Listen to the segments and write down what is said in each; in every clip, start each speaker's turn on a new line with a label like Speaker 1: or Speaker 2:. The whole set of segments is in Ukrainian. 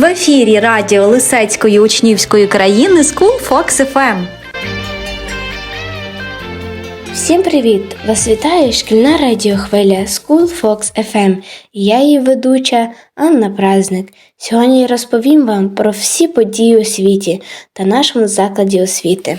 Speaker 1: В ефірі радіо Лисецької учнівської країни School Fox FM.
Speaker 2: Всім привіт! Вас вітає шкільна радіохвиля School Fox FM я її ведуча Анна Празник. Сьогодні я розповім вам про всі події у світі та нашому закладі освіти.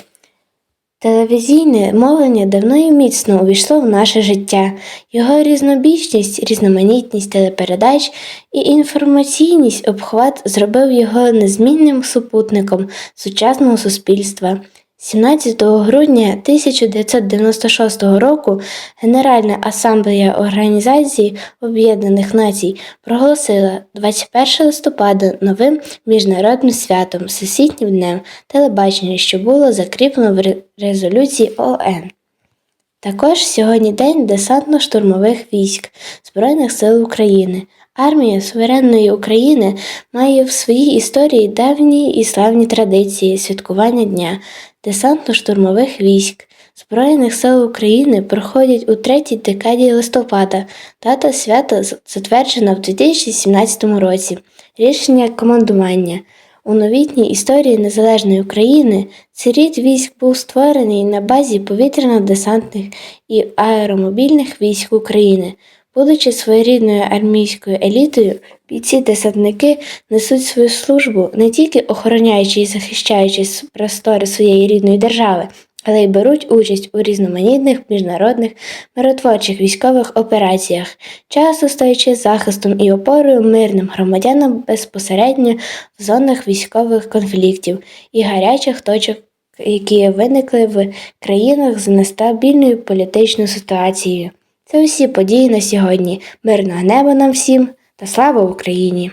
Speaker 2: Телевізійне мовлення давно і міцно увійшло в наше життя. Його різнобічність, різноманітність телепередач і інформаційність обхват зробив його незмінним супутником сучасного суспільства. 17 грудня 1996 року Генеральна асамблея Організації Об'єднаних Націй проголосила 21 листопада новим міжнародним святом Всесвітнім днем телебачення, що було закріплено в резолюції ООН. Також сьогодні День десантно-штурмових військ Збройних сил України. Армія суверенної України має в своїй історії давні і славні традиції святкування дня десантно-штурмових військ Збройних сил України проходять у третій декаді листопада. Дата свята затверджена в 2017 році. Рішення командування. У новітній історії незалежної України цей рід військ був створений на базі повітряно-десантних і аеромобільних військ України. Будучи своєрідною армійською елітою, бійці-десантники несуть свою службу не тільки охороняючи і захищаючи простори своєї рідної держави, але й беруть участь у різноманітних міжнародних миротворчих військових операціях, часто стаючи захистом і опорою мирним громадянам безпосередньо в зонах військових конфліктів і гарячих точок, які виникли в країнах з нестабільною політичною ситуацією. Це усі події на сьогодні. Мирного неба нам всім та слава Україні!